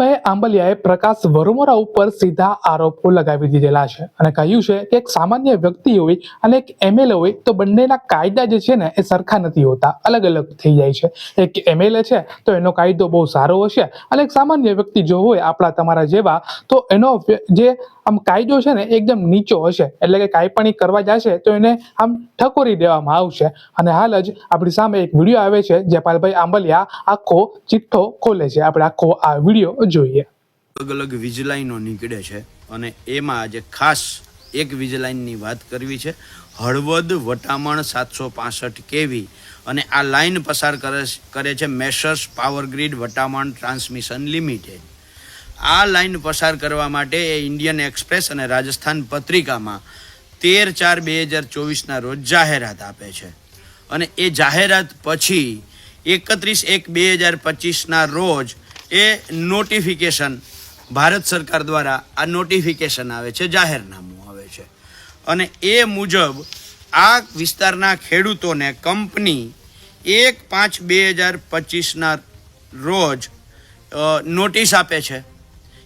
ભાઈ આંબલિયાએ પ્રકાશ વરમોરા ઉપર સીધા આરોપો લગાવી દીધેલા છે અને કહ્યું છે કે એક સામાન્ય વ્યક્તિ હોય અને એક એમએલએ હોય તો બંનેના કાયદા જે છે ને એ સરખા નથી હોતા, અલગ અલગ થઈ જાય છે. એક એમએલએ છે તો એનો કાયદો બહુ સારો હશે અને એક સામાન્ય વ્યક્તિ જો હોય આપણા તમારા જેવા તો એનો જે આમ કાયદો છે ને એકદમ નીચો હશે. એટલે કે કાંઈ કરવા જશે તો એને આમ ઠકોરી દેવામાં આવશે. અને હાલ જ આપણી સામે એક વીડિયો આવે છે જે પાલભાઈ આંબલિયા આખો ચિઠ્ઠો ખોલે છે. આપણે આખો આ વીડિયો જોઈએ. અલગ અલગ વીજ લાઈનો નીકળે છે અને એમાં આજે ખાસ એક વીજ લાઈનની વાત કરવી છે. હળવદ વટામણ સાતસો પાસઠ કેવી અને આ લાઈન પસાર કરે કરે છે Messrs power grid Vataman transmission limited. આ લાઈન પસાર કરવા માટે એ ઇન્ડિયન એક્સપ્રેસ અને રાજસ્થાન પત્રિકામાં તેર ચાર બે હજાર ચોવીસના રોજ જાહેરાત આપે છે. અને એ જાહેરાત પછી એકત્રીસ એક બે હજાર પચીસના રોજ એ નોટિફિકેશન ભારત સરકાર દ્વારા આ નોટિફિકેશન આવે છે, જાહેરનામું આવે છે. અને એ મુજબ આ વિસ્તારના ખેડૂતોને કંપની એક પાંચ બે હજાર પચીસના રોજ નોટિસ આપે છે.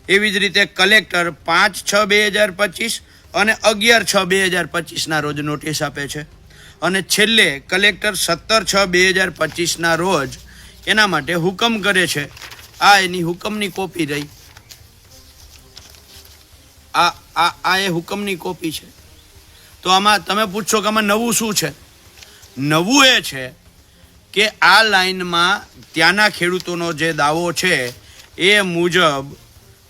એવી જ રીતે કલેક્ટર પાંચ છ બે હજાર પચીસ અને અગિયાર છ બે હજાર પચીસના રોજ નોટિસ આપે છે. અને છેલ્લે કલેક્ટર સત્તર છ બે હજાર પચીસના રોજ એના માટે હુકમ કરે છે આ એની હુકમની કોપી રહી. આ આ આ એ હુકમની કોપી છે. તો આમાં તમે પૂછશો કે આમાં નવું શું છે? નવું એ છે કે આ લાઈનમાં ત્યાંના ખેડૂતોનો જે દાવો છે એ મુજબ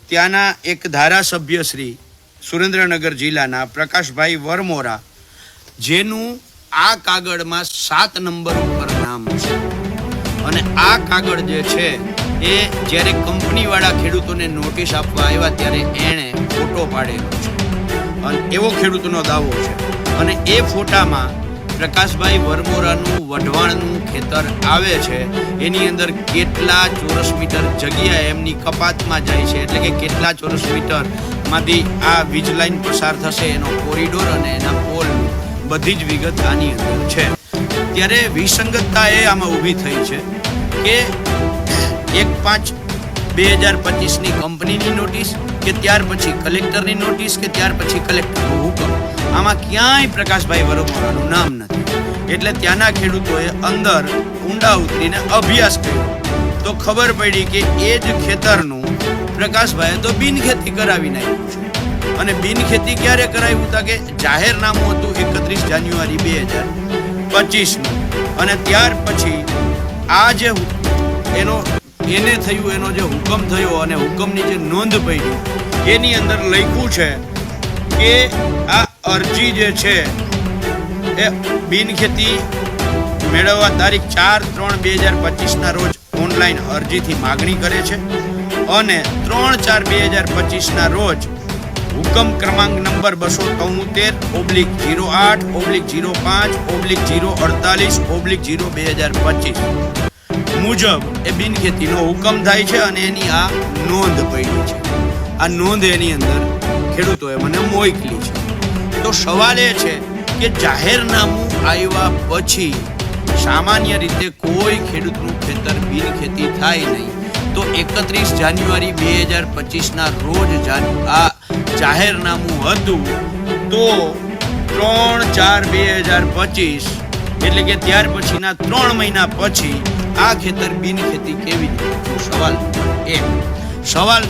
ત્યાંના એક ધારાસભ્ય શ્રી સુરેન્દ્રનગર જિલ્લાના પ્રકાશભાઈ વરમોરા, જેનું આ કાગળમાં સાત નંબર ઉપર નામ છે. અને આ કાગળ જે છે એ જ્યારે કંપનીવાળા ખેડૂતોને નોટિસ આપવા આવ્યા ત્યારે એણે ફોટો પાડેલો છે. અને એવો ખેડૂતનો દાવો છે. અને એ ફોટામાં પ્રકાશભાઈ વરમોરાનું વઢવાણનું ખેતર આવે છે. એની અંદર કેટલા ચોરસ મીટર જગ્યા એમની કપાતમાં જાય છે. એટલે કે કેટલા ચોરસ મીટરમાંથી આ વીજ લાઇન પસાર થશે, એનો કોરિડોર અને એના પોલ બધી જ વિગત આની અંદર છે. ત્યારે વિસંગતતા એ આમાં ઊભી થઈ છે કે એક પાંચ બે હજાર પચીસની કંપનીની નોટિસ કે ત્યાર પછી કલેક્ટરની નોટિસ કે ત્યાર પછી કલેક્ટરનો હુકમ? આમાં ક્યાંય પ્રકાશભાઈ વરમોરાનું નામ નથી. એટલે ત્યાંના ખેડૂતોએ અંદર ઊંડા ઉતરીને અભ્યાસ કર્યો. તો ખબર પડી કે એ જ ખેતરનું પ્રકાશભાઈએ તો બિનખેતી કરાવી નાખ્યું છે. અને બિનખેતી ક્યારે કરાવ્યું હતા કે જાહેરનામું હતું એકત્રીસ જાન્યુઆરી બે હજાર પચીસનું. અને ત્યાર પછી આ જે એનો એને થયું, એનો જે હુકમ થયો અને હુકમની જે નોંધ પડી, એની અંદર લખ્યું છે કે આ અરજી જે છે એ બિનખેતી મેળવવા તારીખ ચાર ત્રણ બે હજાર પચીસના રોજ ઓનલાઈન અરજીથી માગણી કરે છે અને ત્રણ ચાર બે હજાર પચીસના રોજ હુકમ ક્રમાંક નંબર બસો તોતેર ઓબ્લિક જીરો આઠ ઓબ્લિક જીરો પાંચ ઓબ્લિક જીરો અડતાલીસ ઓબ્લિક જીરો બે હજાર પચીસ. મુજબ એ બિનખેતીનો હુકમ થાય છે અને એની આ નોંધ પડી છે. આ નોંધ એની અંદર ખેડૂતોએ મને મોકલી છે. તો સવાલ એ છે કે જાહેરનામું આવ્યા પછી સામાન્ય રીતે કોઈ ખેડૂતનું ખેતર બિનખેતી થાય નહીં. તો એકત્રીસ જાન્યુઆરી બે હજાર પચીસના રોજ આ જાહેરનામું હતું તો ત્રણ ચાર બે હજાર પચીસ, એટલે કે ત્યાર પછીના ત્રણ મહિના પછી આ ખેતર બિનખેતી કેવી? રીતે સવાલ નંબર એક. સવાલ